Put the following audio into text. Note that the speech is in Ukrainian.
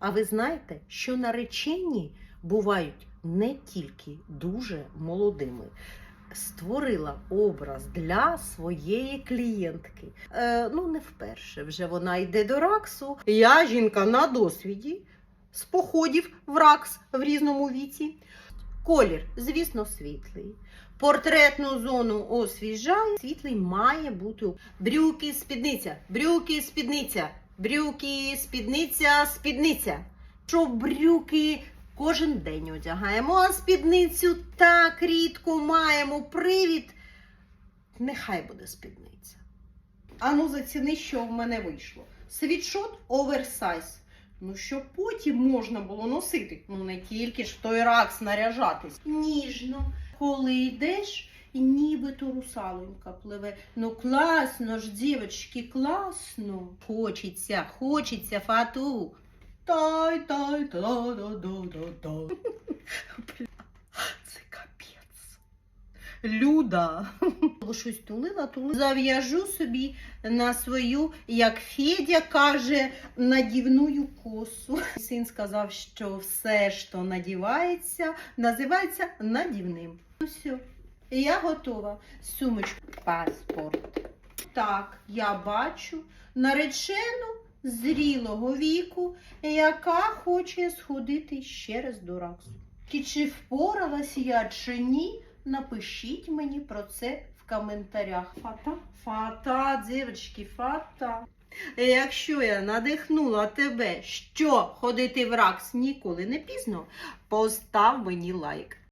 А ви знаєте, що наречені бувають не тільки дуже молодими. Створила образ для своєї клієнтки. Е, ну, не вперше вже вона йде до Раксу. Я жінка на досвіді з походів в Ракс в різному віці. Колір, звісно, світлий. Портретну зону освіжає. Світлий має бути. Брюки, спідниця, брюки, спідниця, брюки, спідниця, спідниця. Що брюки кожен день одягаємо, а спідницю так рідко маємо привід. Нехай буде спідниця. Ану, заціни, що в мене вийшло. Світшот оверсайз. Ну, щоб потім можна було носити. Ну, не тільки ж в той ракс наряжатись. Ніжно, коли йдеш, і нібито русалонька пливе. Ну класно ж, дівчатки, класно. Хочеться, хочеться фату. Тай, тай, та да да да Це капець. Люда. Щось тулила, тулила. Зав'яжу собі на свою, як Федя каже, надівную косу. Син сказав, що все, що надівається, називається надівним. Ну все, я готова. Сумочку, паспорт. Так, я бачу наречену зрілого віку, яка хоче сходити ще раз до Раксу. І чи впоралась я чи ні, напишіть мені про це в коментарях. Фата, фата, дівчатки, фата. Якщо я надихнула тебе, що ходити в Ракс ніколи не пізно, постав мені лайк.